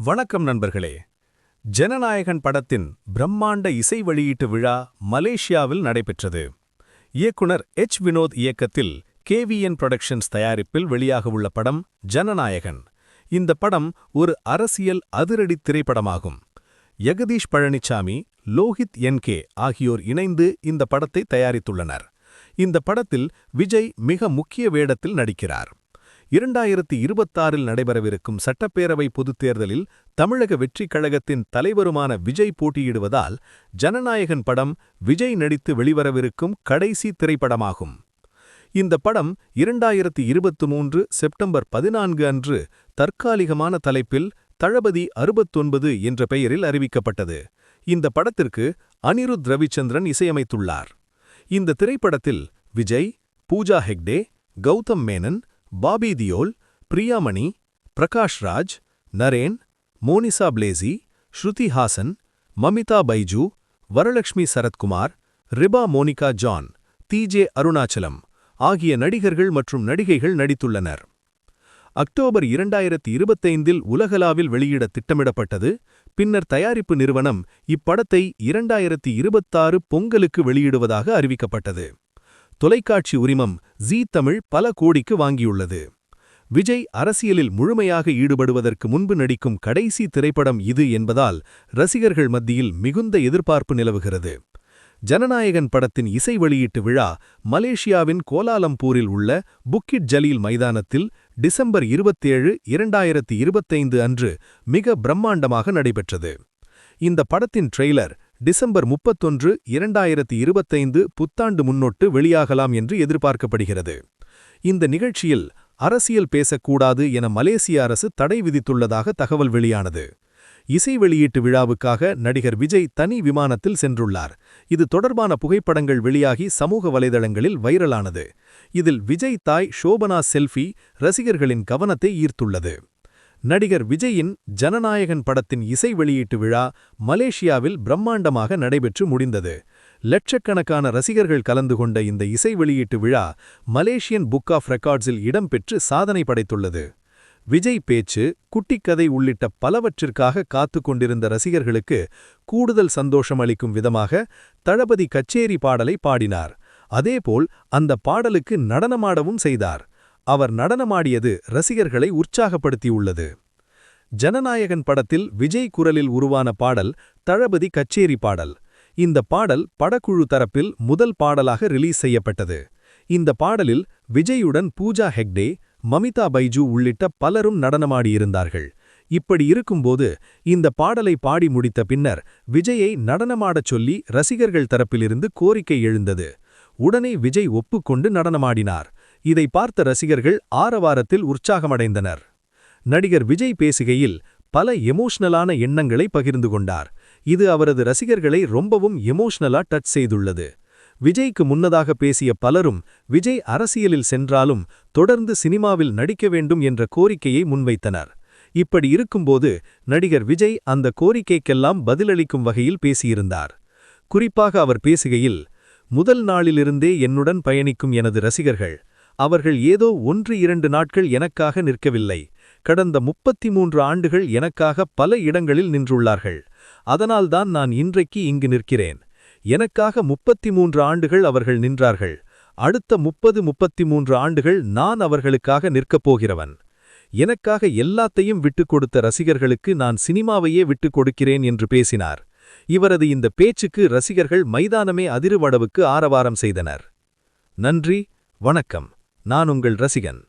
வணக்கம் நண்பர்களே. ஜனநாயகன் படத்தின் பிரம்மாண்ட இசை வெளியீட்டு விழா மலேசியாவில் நடைபெற்றது. இயக்குனர் எச். வினோத் இயக்கத்தில் கேவிஎன் புரொடக்ஷன்ஸ் தயாரிப்பில் வெளியாகவுள்ள படம் ஜனநாயகன். இந்த படம் ஒரு அரசியல் அதிரடி திரைப்படமாகும். யகதீஷ் பழனிசாமி லோஹித் என்கே ஆகியோர் இணைந்து இந்த படத்தை தயாரித்துள்ளனர். இந்த படத்தில் விஜய் மிக முக்கிய வேடத்தில் நடிக்கிறார். இரண்டாயிரத்தி இருபத்தாறில் நடைபெறவிருக்கும் சட்டப்பேரவை பொதுத் தேர்தலில் தமிழக வெற்றிக் கழகத்தின் தலைவருமான விஜய் போட்டியிடுவதால் ஜனநாயகன் படம் விஜய் நடித்து வெளிவரவிருக்கும் கடைசி திரைப்படமாகும். இந்த படம் இரண்டாயிரத்தி இருபத்து மூன்று செப்டம்பர் பதினான்கு அன்று தற்காலிகமான தலைப்பில் தளபதி அறுபத்தொன்பது என்ற பெயரில் அறிவிக்கப்பட்டது. இந்த படத்திற்கு அனிருத் ரவிச்சந்திரன் இசையமைத்துள்ளார். இந்த திரைப்படத்தில் விஜய் பூஜா ஹெக்டே கௌதம் மேனன் பாபி தியோல் பிரியாமணி பிரகாஷ் ராஜ் நரேன் மோனிசா பிளேசி ஸ்ருதி ஹாசன் மமிதா பைஜு வரலட்சுமி சரத்குமார் ரிபா மோனிகா ஜான் ஜே அருணாச்சலம் ஆகிய நடிகர்கள் மற்றும் நடிகைகள் நடித்துள்ளனர். அக்டோபர் இரண்டாயிரத்தி இருபத்தைந்தில் உலகளாவில் வெளியிட திட்டமிடப்பட்டது. பின்னர் தயாரிப்பு நிறுவனம் இப்படத்தை இரண்டாயிரத்தி இருபத்தாறு பொங்கலுக்கு வெளியிடுவதாக அறிவிக்கப்பட்டது. தொலைக்காட்சி உரிமம் ஜீ தமிழ் பல கோடிக்கு வாங்கியுள்ளது. விஜய் அரசியலில் முழுமையாக ஈடுபடுவதற்கு முன்பு நடிக்கும் கடைசி திரைப்படம் இது என்பதால் ரசிகர்கள் மத்தியில் மிகுந்த எதிர்பார்ப்பு நிலவுகிறது. ஜனநாயகன் படத்தின் இசை வெளியீட்டு விழா மலேசியாவின் கோலாலம்பூரில் உள்ள புக்கிட் ஜலீல் மைதானத்தில் டிசம்பர் இருபத்தேழு இரண்டாயிரத்தி இருபத்தைந்து அன்று மிக பிரம்மாண்டமாக நடைபெற்றது. இந்த படத்தின் ட்ரெய்லர் டிசம்பர் முப்பத்தொன்று இரண்டாயிரத்தி இருபத்தைந்து புத்தாண்டு முன்னொட்டு வெளியாகலாம் என்று எதிர்பார்க்கப்படுகிறது. இந்த நிகழ்ச்சியில் அரசியல் பேசக்கூடாது என மலேசிய அரசு தடை விதித்துள்ளதாக தகவல் வெளியானது. இசை வெளியீட்டு விழாவுக்காக நடிகர் விஜய் தனி விமானத்தில் சென்றுள்ளார். இது தொடர்பான புகைப்படங்கள் வெளியாகி சமூக வலைதளங்களில் வைரலானது. இதில் விஜய் தாய் ஷோபனா செல்ஃபி ரசிகர்களின் கவனத்தை ஈர்த்துள்ளது. நடிகர் விஜயின் ஜனநாயகன் படத்தின் இசை வெளியீட்டு விழா மலேசியாவில் பிரம்மாண்டமாக நடைபெற்று முடிந்தது. லட்சக்கணக்கான ரசிகர்கள் கலந்து கொண்ட இந்த இசை வெளியீட்டு விழா மலேசியன் புக் ஆஃப் ரெக்கார்ட்ஸில் இடம்பெற்று சாதனை படைத்துள்ளது. விஜய் பேச்சு குட்டிக்கதை உள்ளிட்ட பலவற்றிற்காக காத்து கொண்டிருந்த ரசிகர்களுக்கு கூடுதல் சந்தோஷம் அளிக்கும் விதமாக தளபதி கச்சேரி பாடலை பாடினார். அதேபோல் அந்த பாடலுக்கு நடனமாடவும் செய்தார். அவர் நடனமாடியது ரசிகர்களை உற்சாகப்படுத்தியுள்ளது. ஜனநாயகன் படத்தில் விஜய் குரலில் உருவான பாடல் தளபதி கச்சேரி பாடல். இந்த பாடல் படக்குழு தரப்பில் முதல் பாடலாக ரிலீஸ் செய்யப்பட்டது. இந்த பாடலில் விஜயுடன் பூஜா ஹெக்டே மமிதா பைஜு உள்ளிட்ட பலரும் நடனமாடியிருந்தார்கள். இப்படி இருக்கும்போது இந்த பாடலை பாடி முடித்த பின்னர் விஜயை நடனமாடச் சொல்லி ரசிகர்கள் தரப்பிலிருந்து கோரிக்கை எழுந்தது. உடனே விஜய் ஒப்புக்கொண்டு நடனமாடினார். இதை பார்த்த ரசிகர்கள் ஆரவாரத்தில் உற்சாகமடைந்தனர். நடிகர் விஜய் பேசுகையில் பல எமோஷனலான எண்ணங்களை பகிர்ந்து கொண்டார். இது அவரது ரசிகர்களை ரொம்பவும் எமோஷனலா டச் செய்துள்ளது. விஜய்க்கு முன்னதாக பேசிய பலரும் விஜய் அரசியலில் சென்றாலும் தொடர்ந்து சினிமாவில் நடிக்க வேண்டும் என்ற கோரிக்கையை முன்வைத்தனர். இப்படி இருக்கும்போது நடிகர் விஜய் அந்த கோரிக்கைக்கெல்லாம் பதிலளிக்கும் வகையில் பேசியிருந்தார். குறிப்பாக அவர் பேசுகையில் முதல் நாளிலிருந்தே என்னுடன் பயணிக்கும் எனது ரசிகர்கள் அவர்கள் ஏதோ ஒன்று இரண்டு நாட்கள் எனக்காக நிற்கவில்லை. கடந்த முப்பத்தி மூன்று ஆண்டுகள் எனக்காக பல இடங்களில் நின்றுள்ளார்கள். அதனால்தான் நான் இன்றைக்கு இங்கு நிற்கிறேன். எனக்காக முப்பத்தி மூன்று ஆண்டுகள் அவர்கள் நின்றார்கள். அடுத்த முப்பது முப்பத்தி மூன்று ஆண்டுகள் நான் அவர்களுக்காக நிற்கப் போகிறவன். எனக்காக எல்லாத்தையும் விட்டுக் கொடுத்த ரசிகர்களுக்கு நான் சினிமாவையே விட்டுக் கொடுக்கிறேன் என்று பேசினார். இவரது இந்த பேச்சுக்கு ரசிகர்கள் மைதானமே அதிருவடவுக்கு ஆரவாரம் செய்தனர். நன்றி வணக்கம். நான் உங்கள் ரசிகன்.